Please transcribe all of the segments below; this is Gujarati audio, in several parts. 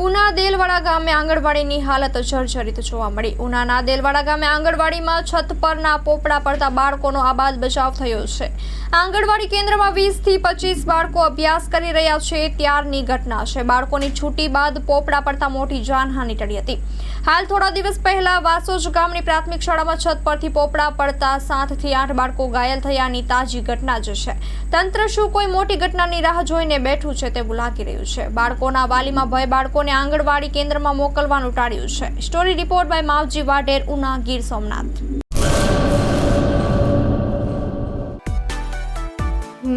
ઉના દેલવાડા ગામે આંગણવાડીની હાલત જર્જરિત જોવા મળી. ઉનાના દેલવાડા ગામે આંગણવાડીમાં છત પરના પોપડા પડતા બાળકોનો આબાદ બચાવ થયો છે. આંગણવાડી કેન્દ્રમાં વીસથી પચીસ બાળકો અભ્યાસ કરી રહ્યા છે ત્યારની ઘટના છે. બાળકોની છૂટી બાદ પોપડા પડતા મોટી જાનહાની ટળી હતી. હાલ થોડા દિવસ પહેલા વાસોજ ગામની પ્રાથમિક શાળામાં છત પરથી પોપડા પડતા સાતથી આઠ બાળકો ઘાયલ થયાની તાજી ઘટના જ છે. તંત્ર શું કોઈ મોટી ઘટનાની રાહ જોઈને બેઠું છે તેવું લાગી રહ્યું છે. બાળકોના વાલીમાં ભય બાળકોને આંગણવાડી કેન્દ્રમાં મોકલવાનું ટાળ્યું છે. Story report by Mavji Vadher, Una, Gir Somnath.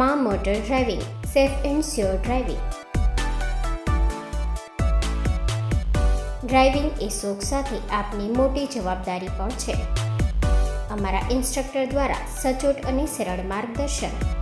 મા motor driving, safe and sure driving. Driving એ શોખ સાથે આપની મોટી જવાબદારી પણ છે. અમારા ઇન્સ્ટ્રક્ટર દ્વારા સચોટ અને સરળ માર્ગદર્શન.